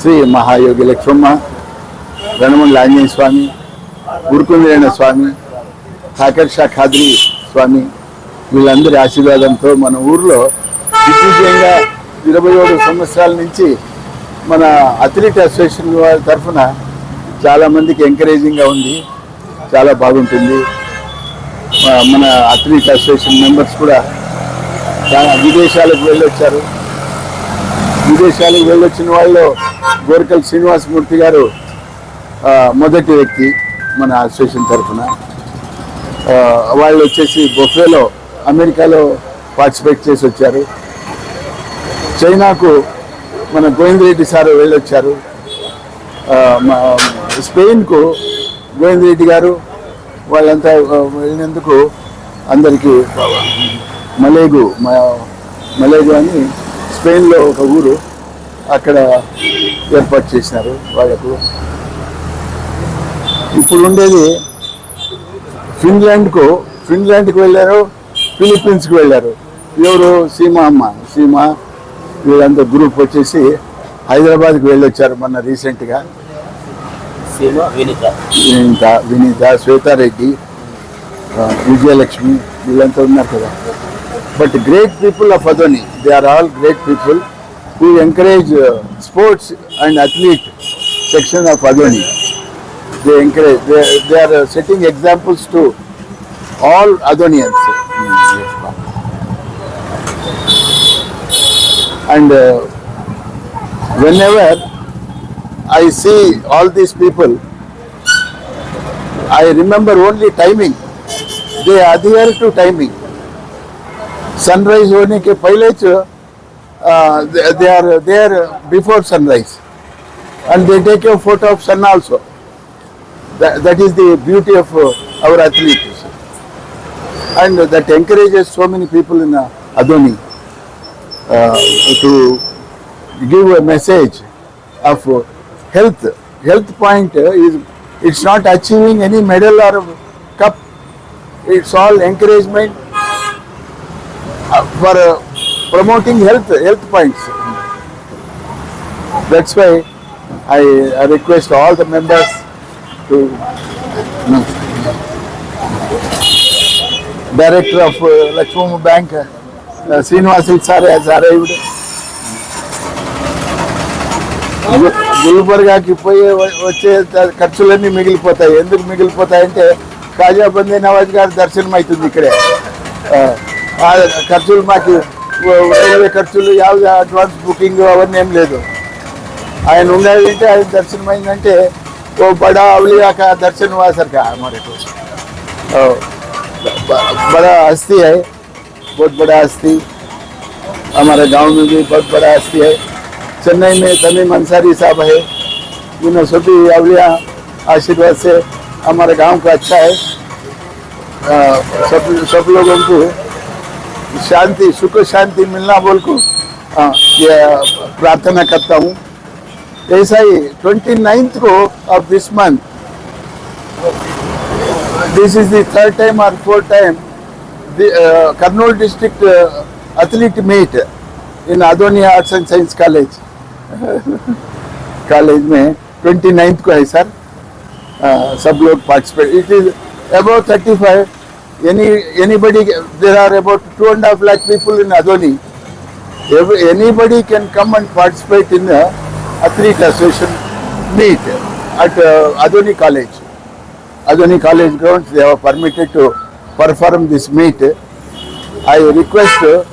శ్రీ మహాయోగి లక్ష్మమ్మ రణమండల ఆంజనేయ స్వామి గురుకుందరైన స్వామి ఠాకర్ ఖాద్రి స్వామి వీళ్ళందరి ఆశీర్వాదంతో మన ఊర్లో దిగ్విజయంగా ఇరవై ఏడు సంవత్సరాల నుంచి మన అథ్లీట్ అసోసియేషన్ వారి తరఫున చాలామందికి ఎంకరేజింగ్గా ఉంది చాలా బాగుంటుంది. మన అథ్లీట్ అసోసియేషన్ మెంబర్స్ కూడా చాలా విదేశాలకు వెళ్ళొచ్చారు. విదేశాలకు వెళ్ళొచ్చిన వాళ్ళు గోరికల్ శ్రీనివాసమూర్తి గారు మొదటి వ్యక్తి మన అసోసియేషన్ తరఫున. వాళ్ళు వచ్చేసి బొఫేలో అమెరికాలో పార్టిసిపేట్ చేసి వచ్చారు. చైనాకు మన గోవిందరెడ్డి సారు వెళ్ళొచ్చారు. మా- స్పెయిన్కు గోవిందరెడ్డి గారు వాళ్ళంతా వెళ్ళినందుకు అందరికీ మలేగు మలేగు అని స్పెయిన్లో ఒక ఊరు అక్కడ ఏర్పాటు చేసినారు వాళ్ళకు. ఇప్పుడు ఉండేది ఫిన్లాండ్కు ఫిన్లాండ్కి వెళ్ళారు ఫిలిప్పీన్స్కి వెళ్ళారు. ఎవరు? సీమా అమ్మ. సీమా వీళ్ళంతా గ్రూప్ వచ్చేసి హైదరాబాద్కి వెళ్ళొచ్చారు మొన్న రీసెంట్గా. సీమ వినిత. వినీత శ్వేతారెడ్డి విజయలక్ష్మి వీళ్ళంతా ఉన్నారు కదా. But great people of Adoni they are all great people we encourage uh, sports and athlete section of Adoni. They encourage, they, they are uh, setting examples to all Adonians. And uh, whenever I see all these people, I remember only timing. They adhere to timing. Sunrise होने के पहले uh, they, they are there before sunrise, and they take a photo of sun also. That, that is the beauty of uh, our athletes, and that encourages so many people in uh, Adoni uh, to give a message of health. Health point is it's not achieving any medal or cup. It's all encouragement for promoting health health points that's why I request all the members to director of Lakshma bank Srinivas sir as arrived గుల్బర్గాకి పోయే వచ్చే ఖర్చులన్నీ మిగిలిపోతాయి. ఎందుకు మిగిలిపోతాయంటే ఖాజాబందీ నవాజ్ గారి దర్శనం అవుతుంది ఇక్కడే ఖర్చులు మాకు రైల్వే ఖర్చులు యావ అడ్వాన్స్ బుకింగ్ అవన్నీ ఏం లేదు ఆయన ఉండేదంటే ఆయన దర్శనం అయిందంటే ఓ బడా అవలియా का दर्शन हुआ सर का हमारे को ओ, ब- बड़ा हस्ती है बहुत बड़ा हस्ती हमारे गांव में भी बहुत बड़ा हस्ती है चेन्नई में तमीम अंसारी साहब है इन्होंने सभी अवलिया आशीर्वाद से हमारे गांव का अच्छा है आ, सब सब लोगों को शांति, सुख, शांति मिलना बोल को हाँ, प्रार्थना करता हूँ। ऐसा ही ट्वेंटी नाइन्थ को of this month this is third time और fourth time Kurnool district athlete meet in Adoni arts and science college college में ट्वेंटी नाइन्थ को है सर uh, सब लोग participate it is about thirty five any anybody there are about two and a half lakh people in Adoni. Every, anybody can come and participate in a athlete association meet at uh, Adoni College. Adoni College grounds they are permitted to perform this meet. I request uh,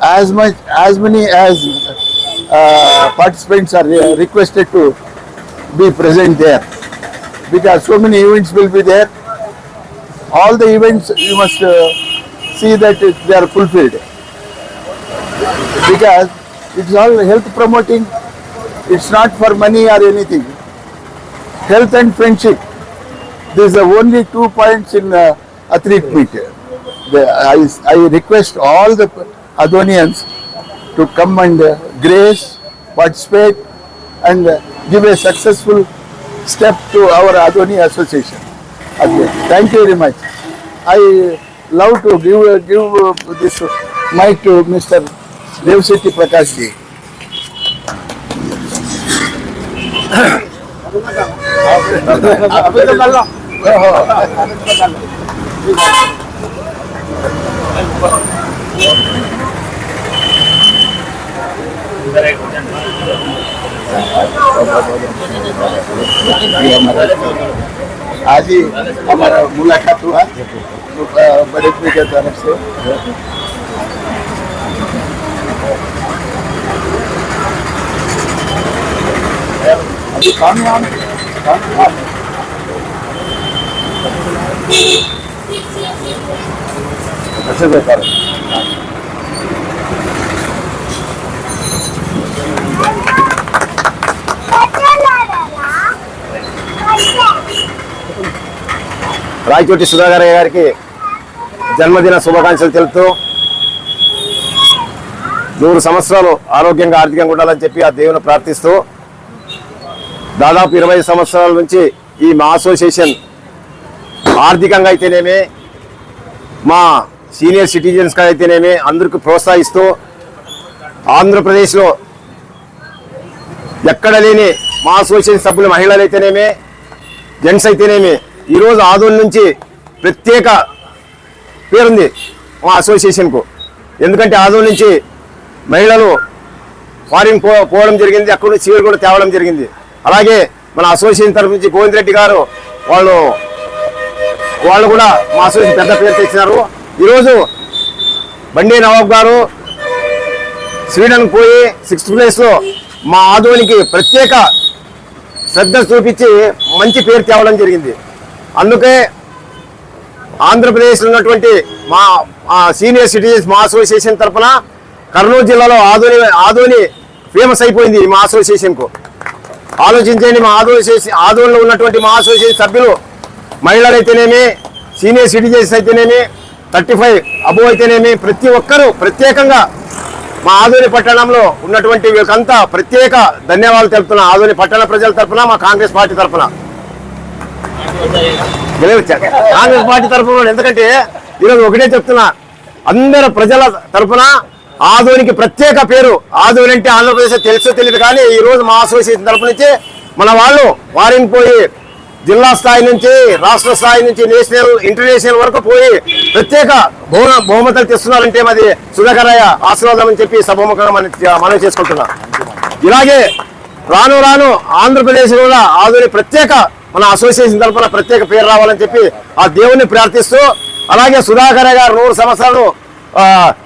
as much as many as uh, participants are requested to be present there because so many events will be there all the events you must uh, see that they are fulfilled because it's all health promoting. It's not for money or anything. Health and friendship. These are only two points in uh, athlete meet. The, I, I request all the Adonians to come and uh, grace, participate, and uh, give a successful step to our Adoni Association. Okay. Thank you very much. I love to give uh, give uh, this mic to Mr. Devseti Prakash ji. आज ही हमारा मुलाकात हुआ। तो बड़े के तरफ़ से। अभी काम काम काम अच्छा बेहतर है। రాయచోటి సుధాకర్ గారికి జన్మదిన శుభాకాంక్షలు తెలుపుతూ నూరు సంవత్సరాలు ఆరోగ్యంగా ఆర్థికంగా ఉండాలని చెప్పి ఆ దేవుని ప్రార్థిస్తూ దాదాపు ఇరవై సంవత్సరాల నుంచి ఈ మా అసోసియేషన్ ఆర్థికంగా అయితేనేమి మా సీనియర్ సిటిజన్స్గా అయితేనేమి అందరికీ ప్రోత్సహిస్తూ ఆంధ్రప్రదేశ్లో ఎక్కడ లేని మా అసోసియేషన్ సభ్యులు మహిళలు అయితేనేమి జెంట్స్ అయితేనేమి ఈరోజు ఆదోళ నుంచి ప్రత్యేక పేరుంది మా అసోసియేషన్కు. ఎందుకంటే ఆదోళ నుంచి మహిళలు ఫారిన్ పో పోవడం జరిగింది అక్కడ నుంచి చీరలు కూడా తేవడం జరిగింది. అలాగే మన అసోసియేషన్ తరఫు నుంచి గోవింద్ రెడ్డి గారు వాళ్ళు వాళ్ళు కూడా మా అసోసియేషన్ పెద్ద పేరు తెచ్చినారు. ఈరోజు బండి నవాబ్ గారు స్వీడన్ పోయి సిక్స్త్ ప్లేస్లో మా ఆదోనికి ప్రత్యేక శ్రద్ధ చూపించి మంచి పేరు తేవడం జరిగింది. అందుకే ఆంధ్రప్రదేశ్లో ఉన్నటువంటి మా సీనియర్ సిటిజన్స్ మా అసోసియేషన్ తరఫున కర్నూలు జిల్లాలో ఆదోని ఆదోని ఫేమస్ అయిపోయింది ఈ మా అసోసియేషన్కు ఆలోచించండి మా అసోసియేషన్ ఆధోనిలో ఉన్నటువంటి మా అసోసియేషన్ సభ్యులు మహిళలు అయితేనేమి సీనియర్ సిటిజన్స్ అయితేనేమి థర్టీ ఫైవ్ అబో అయితేనేమి ప్రతి ఒక్కరూ ప్రత్యేకంగా మా ఆదోని పట్టణంలో ఉన్నటువంటి వీళ్ళకంతా ప్రత్యేక ధన్యవాదాలు తెలుపుతున్నా ఆదోని పట్టణ ప్రజల తరఫున మా కాంగ్రెస్ పార్టీ తరపున. కాంగ్రెస్ పార్టీ తరఫున ఎందుకంటే ఈరోజు ఒకటే చెప్తున్నా. అందరు ప్రజల తరఫున ఆదోనికి ప్రత్యేక పేరు. ఆదోని అంటే ఆంధ్రప్రదేశ్ తెలుసో తెలియదు కానీ ఈ రోజు మా అసోసియేషన్ తరఫు నుంచి మన వాళ్ళు వారిని పోయి జిల్లా స్థాయి నుంచి రాష్ట్ర స్థాయి నుంచి నేషనల్ ఇంటర్నేషనల్ వరకు పోయి ప్రత్యేక బహుమ బహుమతులు తెస్తున్నారంటే మాది సుధాకరయ్య ఆశీర్వాదం అని చెప్పి సభముఖంగా మనం మనం చేసుకుంటున్నాం. ఇలాగే రాను రాను ఆంధ్రప్రదేశ్ కూడా ఆధునిక ప్రత్యేక మన అసోసియేషన్ తరఫున ప్రత్యేక పేరు రావాలని చెప్పి ఆ దేవుణ్ణి ప్రార్థిస్తూ అలాగే సుధాకర్ గారు నూరు సంవత్సరాలు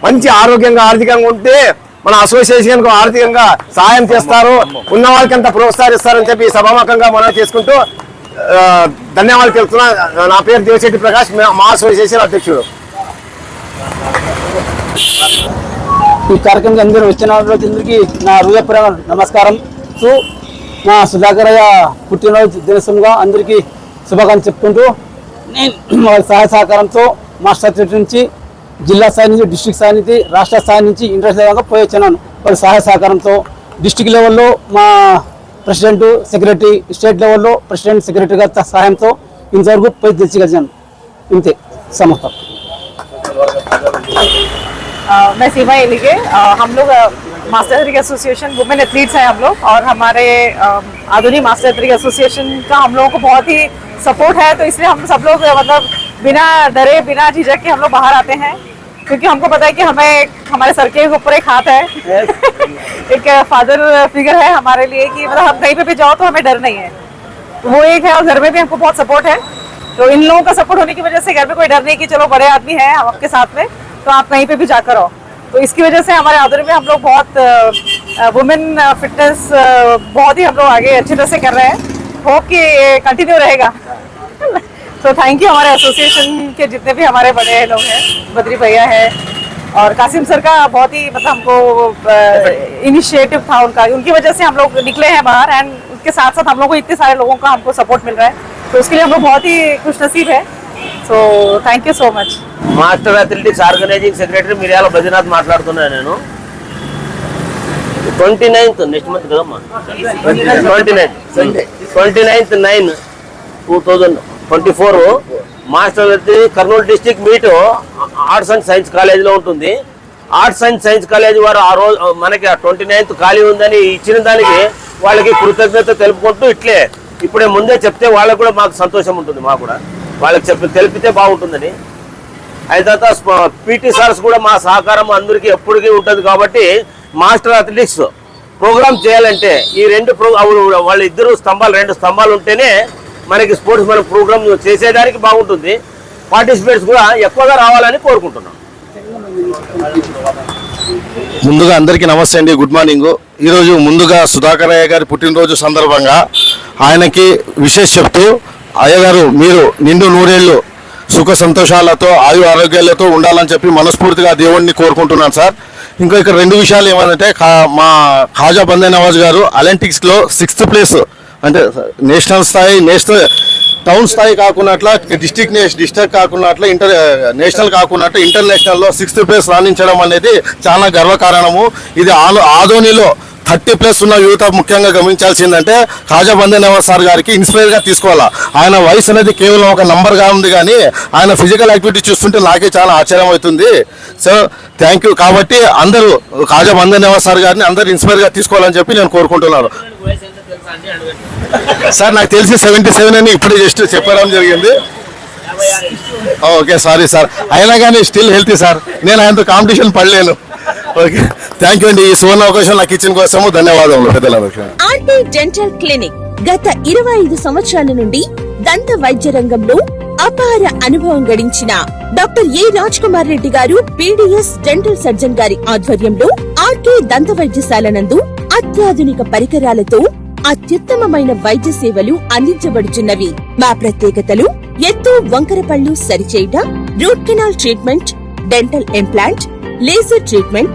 మంచి ఆరోగ్యంగా ఆర్థికంగా ఉంటే మన అసోసియేషన్కు ఆర్థికంగా సాయం చేస్తారు. ఉన్న వాళ్ళకి అంత ప్రోత్సహిస్తారని చెప్పి సభాముఖంగా మనం చేసుకుంటూ ధన్యవాదాలు తెలుపుతున్నా. నా పేరు దేవశెట్టి ప్రకాష్ మా- మా అసోసియేషన్ అధ్యక్షుడు. ఈ కార్యక్రమం అందరూ వచ్చిన నా హృదయపూర్వక నమస్కారం. సో మా సుధాకరయ్య పుట్టినరోజు దినోత్సవంగా అందరికీ శుభాకాంక్షలు చెప్పుకుంటూ నేను వాళ్ళ సహాయ సహకారంతో మాస్టర్ సెక్రటరీ నుంచి జిల్లా స్థాయి నుంచి డిస్ట్రిక్ట్ స్థాయి నుంచి రాష్ట్ర స్థాయి నుంచి ఇంటర్నేషనల్ లెవెల్గా పోయి వచ్చినాను వాళ్ళ సహాయ సహకారంతో డిస్ట్రిక్ట్ లెవెల్లో మా ప్రెసిడెంట్ సెక్రటరీ స్టేట్ లెవెల్లో ప్రెసిడెంట్ సెక్రటరీ గారి సహాయంతో ఇంతవరకు పోయి తెచ్చిగలిగాను ఇంతే సమస్తం अ, मैं सीमा एलिगे अ, हम लोग अ, master athletic association women athletes हैं हम लोग और हमारे आधुनिक मास्टर एथलेटिक एसोसिएशन का हम लोगों को बहुत ही सपोर्ट है तो इसलिए हम सब लोग मतलब बिना डरे बिना झिझक के हम लोग बाहर आते हैं क्योंकि हमको पता है कि हमें हमारे सर के ऊपर एक हाथ है। Yes. एक फादर फिगर है हमारे लिए कि मतलब हम कहीं पे भी जाओ तो हमें डर नहीं है। तो वो एक है और घर में भी हमको बहुत सपोर्ट है तो इन लोगों का सपोर्ट होने की वजह से घर में कोई डर नहीं कि चलो बड़े आदमी हैं हम आपके साथ में तो आप कहीं पे भी जाकर आओ। तो इसकी वजह से हमारे आदर में हम लोग बहुत वुमेन फिटनेस बहुत ही हम लोग आगे अच्छी तरह से कर रहे हैं। होप कि ये कंटिन्यू रहेगा। तो थैंक यू हमारे एसोसिएशन के जितने भी हमारे बड़े लोग हैं, बद्री भैया है, और कासिम सर का बहुत ही मतलब हमको इनिशिएटिव था उनका। उनकी वजह से हम लोग निकले हैं बाहर एंड उसके साथ साथ हम लोग को इतने सारे लोगों का हमको सपोर्ट मिल रहा है। तो उसके लिए हम लोग बहुत ही खुश नसीब है। So thank you so much master athletics organizing secretary Miryala Badrinath మాట్లాడుతున్నాను నేను. ట్వంటీ నైన్త్ నెక్స్ట్ మంత్ కదమ్మా? Twenty ninth. Twenty ninth nine two thousand twenty four master Kurnool district meet arts and science కాలేజీలో ఉంటుంది. Arts and science college వారు ఆ రోజు మనకి twenty ninth ఖాళీ ఉందని ఇచ్చిన దానికి వాళ్ళకి కృతజ్ఞత తెలుపుకుంటూ ఇట్లే ఇప్పుడే ముందే చెప్తే వాళ్ళకు కూడా మాకు సంతోషం ఉంటుంది మాకు కూడా. వాళ్ళకి చెప్పి తెలిపితే బాగుంటుందని. అది తర్వాత పీటీ సార్స్ కూడా మా సహకారం అందరికీ ఎప్పటికీ ఉంటుంది కాబట్టి మాస్టర్ అథ్లెటిక్స్ ప్రోగ్రామ్ చేయాలంటే ఈ రెండు ప్రో వాళ్ళ ఇద్దరు స్తంభాలు రెండు స్తంభాలు ఉంటేనే మనకి స్పోర్ట్స్ మన ప్రోగ్రామ్ చేసేదానికి బాగుంటుంది. పార్టిసిపేట్స్ కూడా ఎక్కువగా రావాలని కోరుకుంటున్నాం. ముందుగా అందరికీ నమస్తే అండి గుడ్ మార్నింగ్. ఈరోజు ముందుగా సుధాకర్ అయ్య గారి పుట్టినరోజు సందర్భంగా ఆయనకి విశేష చెప్తూ అయ్యగారు మీరు నిండు నూరేళ్ళు సుఖ సంతోషాలతో ఆయు ఆరోగ్యాలతో ఉండాలని చెప్పి మనస్ఫూర్తిగా దేవుణ్ణి కోరుకుంటున్నాను సార్. ఇంకా ఇక్కడ రెండు విషయాలు ఏమంటే మా ఖాజా బందే నవాజ్ గారు అలెంటిక్స్లో సిక్స్త్ ప్లేస్. అంటే నేషనల్ స్థాయి నేషనల్ టౌన్ స్థాయి కాకున్నట్ల డిస్టిక్ డిస్ట్రిక్ట్ కాకున్నట్లు ఇంటర్ నేషనల్ కాకున్నట్టు ఇంటర్నేషనల్లో సిక్స్త్ ప్లేస్ రాణించడం అనేది చాలా గర్వకారణము. ఇది ఆలో ఆధోనిలో థర్టీ ప్లస్ ఉన్న యువత ముఖ్యంగా గమనించాల్సిందంటే ఖాజా నవాజ్ సార్ గారికి ఇన్స్పైర్గా తీసుకోవాలా. ఆయన వయసు అనేది కేవలం ఒక నంబర్గా ఉంది కానీ ఆయన ఫిజికల్ యాక్టివిటీ చూస్తుంటే నాకే చాలా ఆశ్చర్యం అవుతుంది. సో థ్యాంక్ యూ కాబట్టి అందరూ ఖాజా నవాజ్ సార్ గారిని అందరూ ఇన్స్పైర్గా తీసుకోవాలని చెప్పి నేను కోరుకుంటున్నాను. సార్ నాకు తెలిసి సెవెంటీ సెవెన్ అని ఇప్పుడే జస్ట్ చెప్పడం జరిగింది. ఓకే సారీ సార్ అయినా కానీ స్టిల్ హెల్తీ సార్ నేను ఆయనతో కాంపిటీషన్ పడలేను. ఓకే థ్యాంక్ యూ అండి ఈ సువర్ణ అవకాశం నాకు ఇచ్చిన కోసము. ధన్యవాదాలు పెద్దలందరికీ ఆర్టీ డెంటల్ క్లినిక్. గత ఇరవై ఐదు సంవత్సరాల నుండి దంత వైద్య రంగంలో అపార అనుభవం గడించిన డాక్టర్ ఏ రాజ్ కుమార్ రెడ్డి గారు పీడిఎస్ డెంటల్ సర్జన్ గారి ఆధ్వర్యంలో ఆర్కే దంత వైద్యశాల నందు అత్యాధునిక పరికరాలతో అత్యుత్తమమైన వైద్య సేవలు అందించబడుచున్నవి. మా ప్రత్యేకతలు ఎత్తు వంకర పళ్ళు సరిచేయట root canal treatment dental implant laser treatment